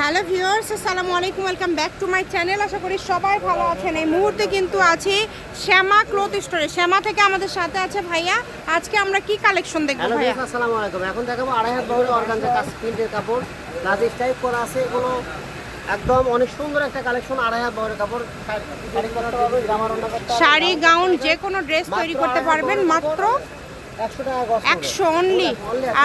Hello viewers আসসালামু আলাইকুম welcome back to my channel. আশা করি সবাই ভালো আছেন। এই মুহূর্তে কিন্তু আছি শ্যামা ক্লথ স্টোরে। শ্যামা থেকে আমাদের সাথে আছে ভাইয়া। আজকে আমরা কি কালেকশন দেখব ভাইয়া? আসসালামু আলাইকুম। এখন দেখাবো আড়াই হাত বহরের অর্গানজা কাজ প্রিন্টের কাপড়। কাজ স্টাইপ করা আছে। এগুলো একদম অনেক সুন্দর একটা কালেকশন আড়াই হাত বহরের কাপড়। শাড়ি গাউন যে কোনো ড্রেস তৈরি করতে পারবেন। মাত্র একশো অনলি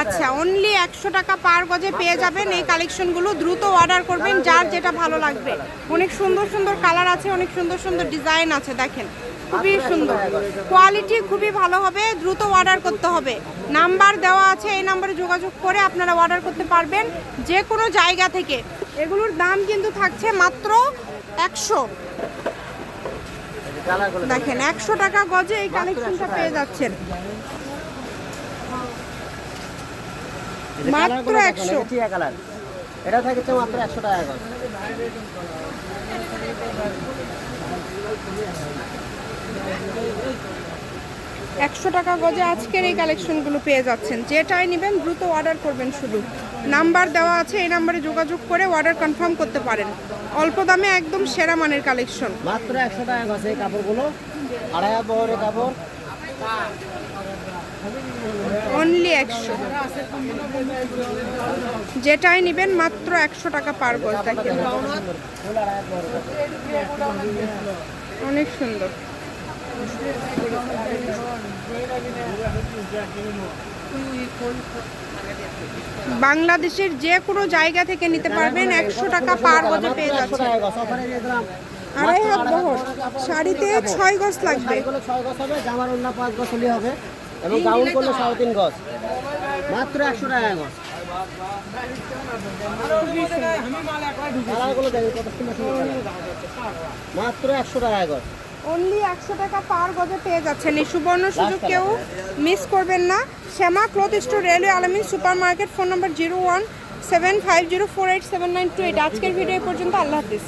আচ্ছা অনলি একশো টাকা পার গজে পেয়ে যাবেন এই কালেকশনগুলো দ্রুত অর্ডার করবেন যার যেটা ভালো লাগবে। অনেক সুন্দর সুন্দর কালার আছে অনেক সুন্দর সুন্দর ডিজাইন আছে দেখেন। খুবই সুন্দর। কোয়ালিটি খুবই ভালো হবে দ্রুত অর্ডার করতে হবে। নাম্বার দেওয়া আছে এই নাম্বারে যোগাযোগ করে আপনারা অর্ডার করতে পারবেন যে কোনো জায়গা থেকে। এগুলোর দাম কিন্তু থাকছে মাত্র একশো। দেখেন একশো টাকা গজে এই কালেকশনটা পেয়ে যাচ্ছেন এই যে মাত্র 100 টিয়া কালার। এটা থাকছে মাত্র একশো টাকা গজ একশো টাকা গজে আজকের এই কালেকশনগুলো পেয়ে যাচ্ছেন। যেটাই নেবেন দ্রুত অর্ডার করবেন শুধু। নাম্বার দেওয়া আছে এই নাম্বারে যোগাযোগ করে অর্ডার কনফার্ম করতে পারেন। অল্প দামে একদম সেরা মানের কালেকশন। মাত্র একশো টাকা গজ এই কাপড়গুলো। আড়াই বহরের কাপড়। অনলি একশো। যেটাই নেবেন মাত্র একশো টাকা পার গজ দেখেন অনেক সুন্দর। বাংলাদেশের যে কোনো জায়গা থেকে নিতে পারবেন একশো টাকা পার গজে পেয়ে যাচ্ছে আড়াই হাত বহর। শাড়িতে ছয় গজ লাগবে। ছয় গজ হবে, জামার অন্য পাঁচ গজ হবে। এবং গাউন করলে সাড়ে তিন গজ। মাত্র একশো টাকা গজ। কালারগুলো দেখেন কত সুন্দর সুন্দর মাত্র একশো টাকা গজ। অনলি একশো টাকা পার গজে পেয়ে যাচ্ছেন। এই সুবর্ণ সুযোগ কেউ মিস করবেন না। Shyama cloth store railway Alamin super market phone number zero one seven five zero four eight seven nine two eight. আজকের ভিডিও পর্যন্ত। আল্লাহ হাফিজ।